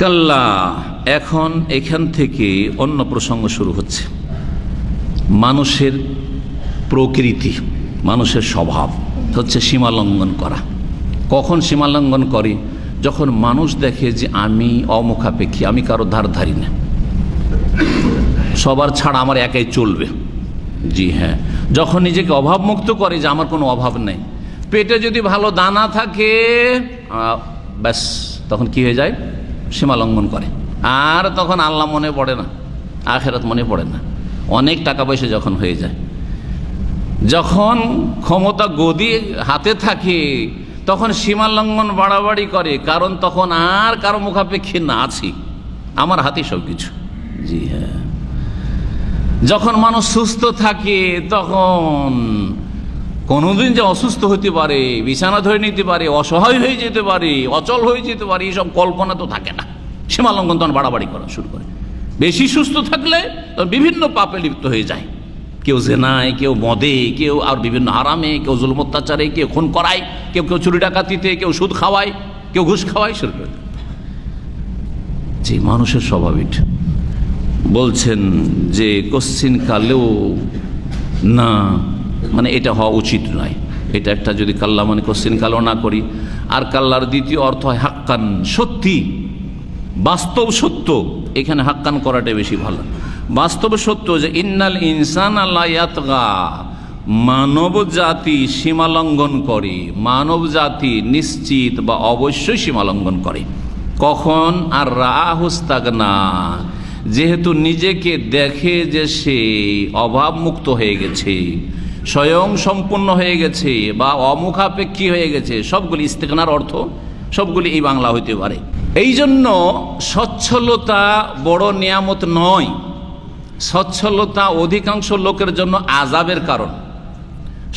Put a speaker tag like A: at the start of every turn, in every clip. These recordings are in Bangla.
A: কাল্লা, এখন এখান থেকে অন্য প্রসঙ্গ শুরু হচ্ছে। মানুষের প্রকৃতি, মানুষের স্বভাব হচ্ছে সীমালঙ্ঘন করা। কখন সীমালঙ্ঘন করে? যখন মানুষ দেখে যে আমি অমুখাপেক্ষী, আমি কারও ধার ধারি না। সবার ছাড়া আমার একাই চলবে। জি হ্যাঁ যখন নিজেকে অভাবমুক্ত করে যে আমার কোনো অভাব নেই। পেটে যদি ভালো দানা থাকে ব্যাস, তখন কি হয়ে যায়? সীমা লঙ্ঘন করে। আর তখন আল্লাহ মনে পড়ে না, আখেরাত মনে পড়ে না। অনেক টাকা পয়সা যখন হয়ে যায়, যখন ক্ষমতা গদি হাতে থাকে, তখন সীমা লঙ্ঘন বাড়াবাড়ি করে, কারণ তখন আর কারও মুখাপেক্ষী না, আছি। আমার হাতে সব কিছু। জি হ্যাঁ। যখন মানুষ সুস্থ থাকে, তখন কোনোদিন যে অসুস্থ হতে পারে, বিছানা ধরে নিতে পারে, অসহায় হয়ে যেতে পারে, অচল হয়ে যেতে পারে এইসব কল্পনা তো থাকে না। সীমালঙ্ঘন তখন বাড়াবাড়ি করা শুরু করে। বেশি সুস্থ থাকলে বিভিন্ন পাপে লিপ্ত হয়ে যায়। কেউ জেনায়, কেউ মদে, কেউ আর বিভিন্ন আরামে কেউ জুলম অত্যাচারে, কেউ খুন করায়, কেউ কেউ চুরি ডাকাতিতে, কেউ সুদ খাওয়ায়, কেউ ঘুষ খাওয়ায়, শুরু করে যে মানুষের স্বভাব বলছেন যে কোশ্চিন কালেও না মানে এটা হওয়া উচিত নয়। এটা একটা যদি কাল্লা মানে কোশ্চিন কালেও না করি। আর কাল্লার দ্বিতীয় অর্থ হয় হাক্কান সত্যি। বাস্তব সত্য। এখানে হাক্কান করাটাই বেশি ভালো। বাস্তব সত্য যে ইন্নাল ইনসান আল্লাহ মানব জাতি সীমালঙ্ঘন করে। মানব জাতি নিশ্চিত বা অবশ্যই সীমালঙ্ঘন করে। কখন? আর রাহুস্তাগনা যেহেতু নিজেকে দেখে যে সে অভাবমুক্ত হয়ে গেছে। স্বয়ং সম্পূর্ণ হয়ে গেছে বা অমুখাপেক্ষী হয়ে গেছে, সবগুলি ইস্তেকনার অর্থ, সবগুলি এই বাংলা হইতে পারে। এই জন্য সচ্ছলতা বড় নিয়ামত নয়। সচ্ছলতা অধিকাংশ লোকের জন্য আজাবের কারণ।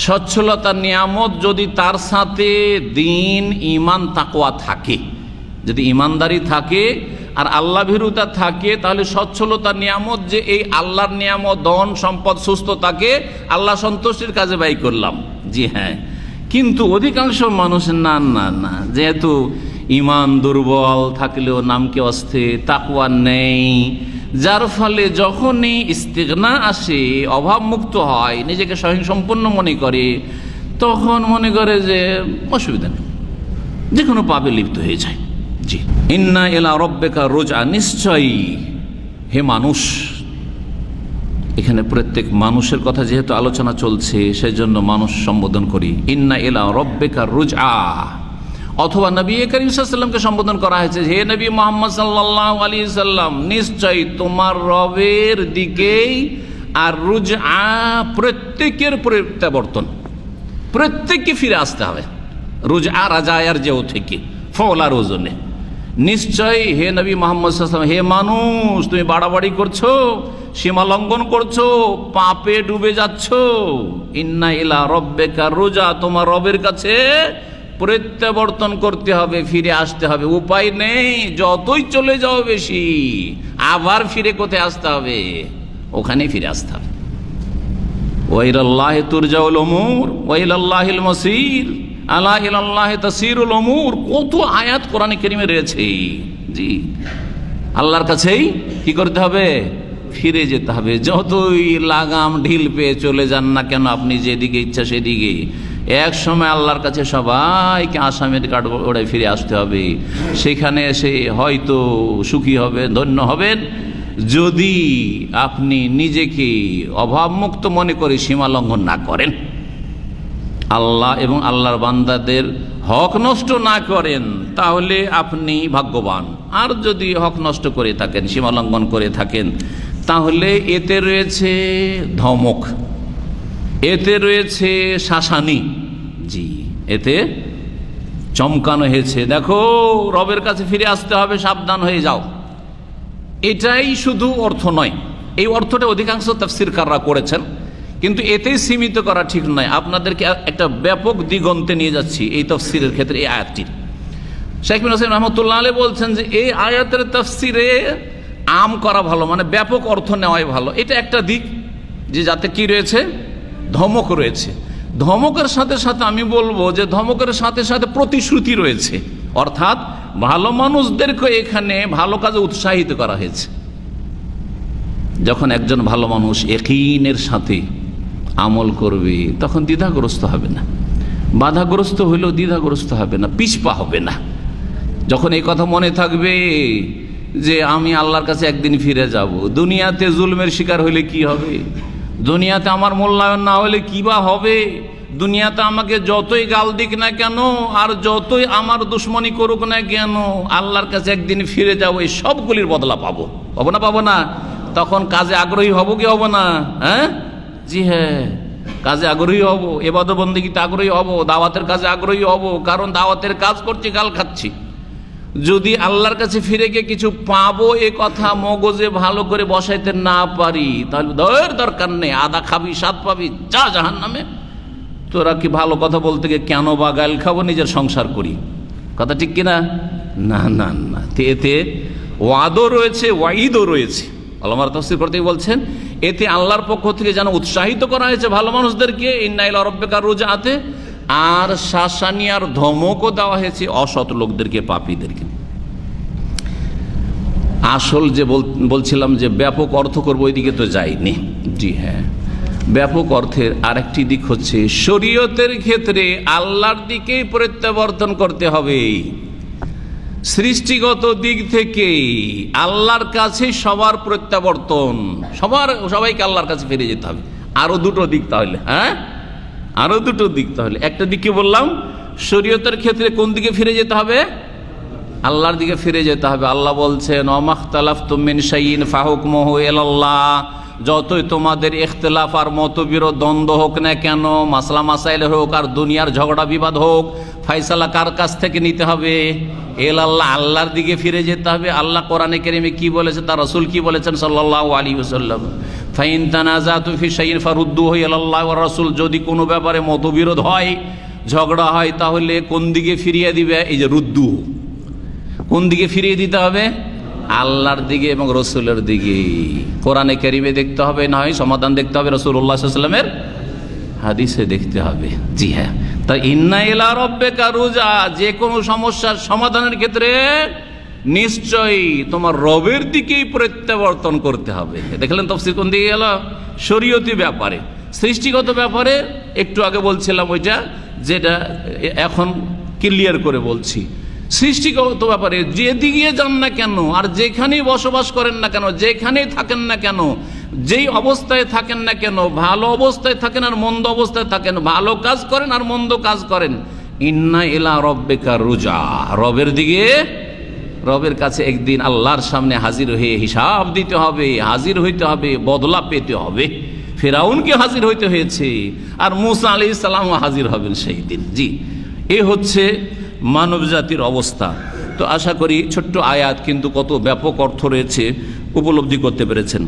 A: সচ্ছলতা নিয়ামত যদি তার সাথে দিন ইমান তাকোয়া থাকে, যদি ইমানদারি থাকে আর আল্লাহ ভীরুতা থাকে, তাহলে সচ্ছলতা নিয়ামত যে এই আল্লাহর নিয়ামত, ধন, সম্পদ, সুস্থতাকে আল্লাহ সন্তুষ্টির কাজে ব্যয় করলাম। জি হ্যাঁ। কিন্তু অধিকাংশ মানুষ না না না। যেহেতু ইমান দুর্বল, থাকলেও নামকে অস্থে তাকুয়া নেই, যার ফলে যখনই ইস্তেগনা আসে, অভাবমুক্ত হয়, নিজেকে স্বয়ং মনে করে, তখন মনে করে যে অসুবিধা নেই। যে কোনো পাবে লিপ্ত হয়ে যায়। ইন্না এলা রব্বেকা রোজা নিশ্চয়ই হে মানুষ, এখানে প্রত্যেক মানুষের কথা যেহেতু আলোচনা চলছে সেই জন্য মানুষ সম্বোধন করি। ইন্না এলা রব্বেকা রোজা অথবা নবী করিম সাল্লামকে সম্বোধন করা হয়েছে হে নবী মোহাম্মদ সাল্লাহ আলী সাল্লাম নিশ্চয়ই তোমার রবের দিকেই আর রুজ আ প্রত্যেকের প্রত্যাবর্তন। প্রত্যেককে ফিরে আসতে হবে। রোজ আ রাজা রাজায়ার যেও থেকে, ফলা রোজনে নিশ্চয় হে নবী মোহাম্মদ হে মানুষ, তুমি বাড়াবাড়ি করছ, সীমা লঙ্ঘন করছ, পাপে ডুবে যাচ্ছ। ইন্না ইলা রব্বেকা রোজা, তোমার রবের কাছে প্রত্যাবর্তন করতে হবে, ফিরে আসতে হবে। উপায় নেই, যতই চলে যাও বেশি, আবার ফিরে কোথায় আসতে হবে? ওখানে ফিরে আসতে হবে। ওয়াইলাল্লাহ তুরজাউল অমুর ওয়াইলাল্লাহিল মসির। আল্লাহ ইলাল্লাহ তাসিরুল অমুর কত আয়াত কোরআনে কেরিমে রয়েছে। জি। আল্লাহর কাছেই কি করতে হবে? ফিরে যেতে হবে। যতই লাগাম ঢিল পেয়ে চলে যান না কেন, আপনি যেদিকে ইচ্ছা সেদিকে। এক সময় আল্লাহর কাছে সবাইকে আসামের কাঠ ওড়ে ফিরে আসতে হবে। সেখানে এসে হয়তো সুখী হবে ধন্য হবেন। যদি আপনি নিজেকে অভাবমুক্ত মনে করে সীমা লঙ্ঘন না করেন। আল্লাহ এবং আল্লাহর বান্দাদের হক নষ্ট না করেন, তাহলে আপনি ভাগ্যবান। আর যদি হক নষ্ট করে থাকেন সীমালঙ্ঘন করে থাকেন, তাহলে এতে রয়েছে ধমক, এতে রয়েছে শাসানি। জি, এতে চমকানো হয়েছে। দেখো, রবের কাছে ফিরে আসতে হবে, সাবধান হয়ে যাও। এটাই শুধু অর্থ নয়। এই অর্থটা অধিকাংশ তাফসিরকাররা করেছেন। কিন্তু এতেই সীমিত করা ঠিক নয়। আপনাদেরকে একটা ব্যাপক দিগন্তে নিয়ে যাচ্ছি এই তফসিরের ক্ষেত্রে, এই আয়াতটির শেখ মিন হোসেন রহমতুল্লাহ আলী বলছেন যে, এই আয়াতের তফসিরে আম করা ভালো মানে ব্যাপক অর্থ নেওয়াই ভালো। এটা একটা দিক যে যাতে কি রয়েছে? ধমক রয়েছে। ধমকের সাথে সাথে আমি বলব যে, ধমকের সাথে সাথে প্রতিশ্রুতি রয়েছে। অর্থাৎ ভালো মানুষদেরকে এখানে ভালো কাজে উৎসাহিত করা হয়েছে। যখন একজন ভালো মানুষ একিনের সাথে আমল করবে, তখন দ্বিধাগ্রস্ত হবে না। বাধাগ্রস্ত হলেও দ্বিধাগ্রস্ত হবে না, পিছপা হবে না। যখন এই কথা মনে থাকবে যে আমি আল্লাহর কাছে একদিন ফিরে যাব, দুনিয়াতে জুলমের শিকার হলে কি হবে? দুনিয়াতে আমার মূল্যায়ন না হলে কি বা হবে? দুনিয়াতে আমাকে যতই গাল দিক না কেন, আর যতই আমার দুশ্মনী করুক না কেন, আল্লাহর কাছে একদিন ফিরে যাব, এই সবগুলির বদলা পাবো। পাবো না পাবো না? তখন কাজে আগ্রহী হব কি হব না? হ্যাঁ? জি হ্যাঁ কাজে আগ্রহী হব এবাদ বন্দিগিতে আগ্রহী হব, দাওয়াতের কাজে আগ্রহী হব, কারণ দাওয়াতের কাজ করছি, গাল খাচ্ছি। যদি আল্লাহর কাছে ফিরে গিয়ে কিছু পাবো, এ কথা মগজে ভালো করে বসাইতে না পারি, তাহলে দয়ের দরকার নেই, আদা খাবি, স্বাদ পাবি, যা জাহান নামে তোরা কি ভালো কথা বলতে গিয়ে কেন বা গাল খাব, নিজের সংসার করি? কথা ঠিক কিনা? না না না এতে ওয়াদও রয়েছে ওয়াইদও রয়েছে। আলমার তফসির করতে বলছেন এতে আল্লাহর পক্ষ থেকে যেন উৎসাহিত করা হয়েছে ভালো মানুষদেরকে। ইন্নাইল অরব্বেকার আর শাসানি আর ধমকও দেওয়া হয়েছে অসৎ লোকদেরকে, পাপীদেরকে। আসল যে বল- বলছিলাম যে ব্যাপক অর্থ করব, ওইদিকে তো যাইনি। জি হ্যাঁ। ব্যাপক অর্থের আরেকটি দিক হচ্ছে, শরীয়তের ক্ষেত্রে আল্লাহর দিকেই প্রত্যাবর্তন করতে হবে। সৃষ্টিগত দিক থেকে আল্লাহর কাছে সবার প্রত্যাবর্তন। সবার, সবাইকে আল্লাহর কাছে ফিরে যেতে হবে। আরও দুটো দিক তাহলে হ্যাঁ? আরও দুটো দিক তাহলে। একটা দিকে বললাম? শরীয়তের ক্ষেত্রে কোন দিকে ফিরে যেতে হবে? আল্লাহর দিকে ফিরে যেতে হবে। আল্লাহ বলছেন অমাখতালাফ তুমিন শাইন ফাহুক মোহ এলাল্লাহ যতই তোমাদের ইখতলাফ আর মতবিরোধ দ্বন্দ্ব হোক না কেন, মাসলা মাসাইল হোক আর দুনিয়ার ঝগড়া বিবাদ হোক ফাইসালা কার কাছ থেকে নিতে হবে? এল আল্লাহ, আল্লাহর দিকে ফিরে যেতে হবে। আল্লাহ কোরআনে কেরিমে কি বলেছে, তার রসুল কি বলেছেন সাল্লাহ আলী ওসাল্লাম ফাইন তানাজা তুফি শাইন ফারুদ্দু হই আল্লাহ রসুল। যদি কোনো ব্যাপারে মতবিরোধ হয়, ঝগড়া হয়, তাহলে কোন দিকে ফিরিয়ে দিবে? এই যে রুদ্দু। কোন দিকে ফিরিয়ে দিতে হবে? আল্লাহর দিকে এবং রসুলের দিকে। কোরআনে কারিমে দেখতে হবে, না হয় সমাধান দেখতে হবে রসুল্লাহামের হাদিসে দেখতে হবে। জি হ্যাঁ। তা ইন্না ইলা রব্বে কারুজা যে কোনো সমস্যার সমাধানের ক্ষেত্রে নিশ্চয়ই তোমার রবের দিকেই প্রত্যাবর্তন করতে হবে। দেখলেন তফসির কোন দিকে গেল? শরীয়তি ব্যাপারে। সৃষ্টিগত ব্যাপারে একটু আগে বলছিলাম ওইটা, যেটা এখন ক্লিয়ার করে বলছি। সৃষ্টিগত ব্যাপারে, যেদিকে যান না কেন, আর যেখানেই বসবাস করেন না কেন, যেখানেই থাকেন না কেন যেই অবস্থায় থাকেন না কেন, ভালো অবস্থায় থাকেন আর মন্দ অবস্থায় থাকেন, ভালো কাজ করেন আর মন্দ কাজ করেন। ইন্না এলা রব্বেকা রুজা। রবের দিকে, রবের কাছে একদিন আল্লাহর সামনে হাজির হয়ে হিসাব দিতে হবে, হাজির হইতে হবে, বদলা পেতে হবে। ফেরাউনকে হাজির হইতে হয়েছে আর মুসা আলি ইসলামও হাজির হবেন সেই দিন। জি, এ হচ্ছে মানব জাতির অবস্থা। তো আশা করি ছোট্ট আয়াত কিন্তু কত ব্যাপক অর্থ রয়েছে, উপলব্ধি করতে পেরেছেন।